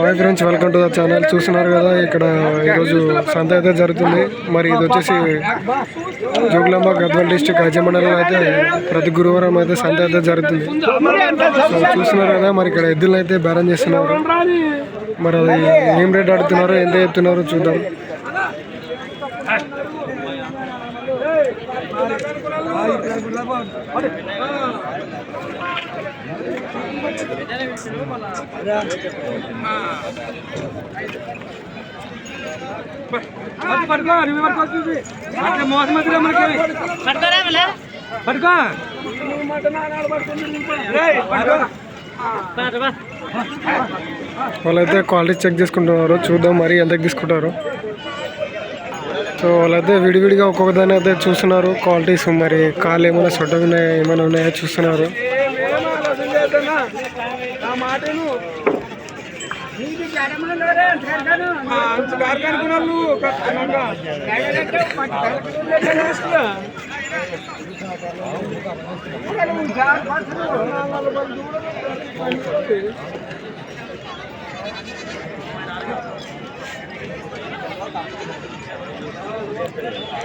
Hi friends welcome to the channel. చూస్తున్నారు కదా ఇక్కడ ఈరోజు సంత అయితే జరుగుతుంది. మరి ఇది వచ్చేసి జోగులాంబ గద్వాల్ డిస్టిక్ అజయ అయితే ప్రతి గురువారం అయితే సంత అయితే జరుగుతుంది. సో చూస్తున్నారు కదా మరి ఇక్కడ ఎద్దులను అయితే బేరం చేస్తున్నారు. మరి అది ఏం రేట్ ఆడుతున్నారో ఎంత చెప్తున్నారో చూద్దాం. పట్టుకో రివ్యూ అట్లా మోసం మనకి పట్టుకో వాళ్ళైతే క్వాలిటీ చెక్ చేసుకుంటున్నారు చూద్దాం మరి ఎంతకు తీసుకుంటారు. సో వాళ్ళైతే విడివిడిగా ఒక్కొక్క దాన్ని అయితే చూస్తున్నారు. క్వాలిటీస్ మరి కాళ్ళు ఏమైనా సొట్ట ఉన్నాయా ఏమైనా ఉన్నాయా చూస్తున్నారు.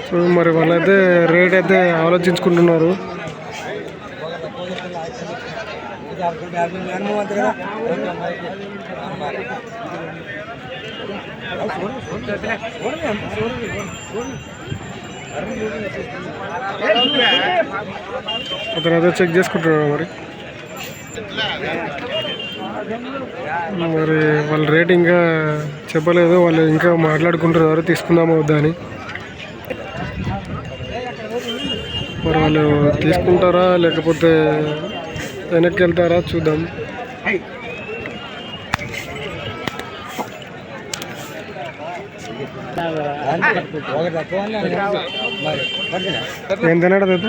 సో మరి వాళ్ళైతే రేట్ అయితే ఆలోచించుకుంటున్నారు. అతను అయితే చెక్ చేసుకుంటున్నాడు మరి. మరి వాళ్ళ రేట్ ఇంకా చెప్పలేదు. వాళ్ళు ఇంకా మాట్లాడుకుంటున్నారు. తీసుకుందామా వద్దా అని. మరి వాళ్ళు తీసుకుంటారా లేకపోతే వెనక్కి వెళ్తారా చూద్దాం. ఎంత తిన్నాడు తాత?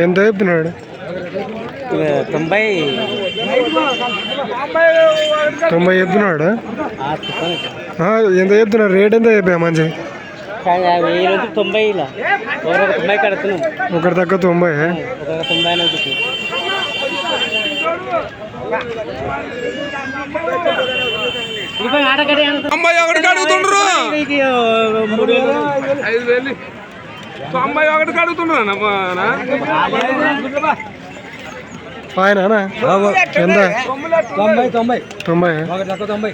ఎంత చెప్తున్నాడు? తొంభై తొంభై చెప్తున్నాడు? ఎంత చెప్తున్నాడు? రేట్ ఎంత చెప్పా మంచి రోజులు తొంభై ఇలా ఒకరొక తొంభై కడుతున్నాం. ఒకటి తక్కువ తొంభై ఒకరొక తొంభై అని ఒకటి. తొంభై ఒకటికి అడుగుతుండ్రు తొంభై ఆయన ఎంత? తొంభై తొంభై. తొంభై ఒకటి తొంభై.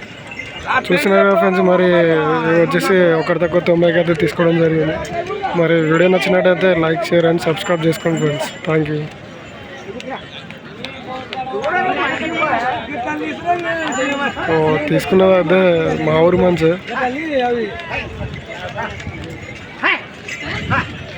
చూస్తున్నారు ఫ్రెండ్స్ మరి వచ్చేసి ఒకరి తక్కువ తొంభైకి అయితే తీసుకోవడం జరిగింది. మరి వీడియో నచ్చినట్టయితే లైక్ షేర్ అండ్ సబ్స్క్రైబ్ చేసుకోండి ఫ్రెండ్స్ థ్యాంక్ యూ తీసుకున్నది అయితే మా ఊరు మంచి.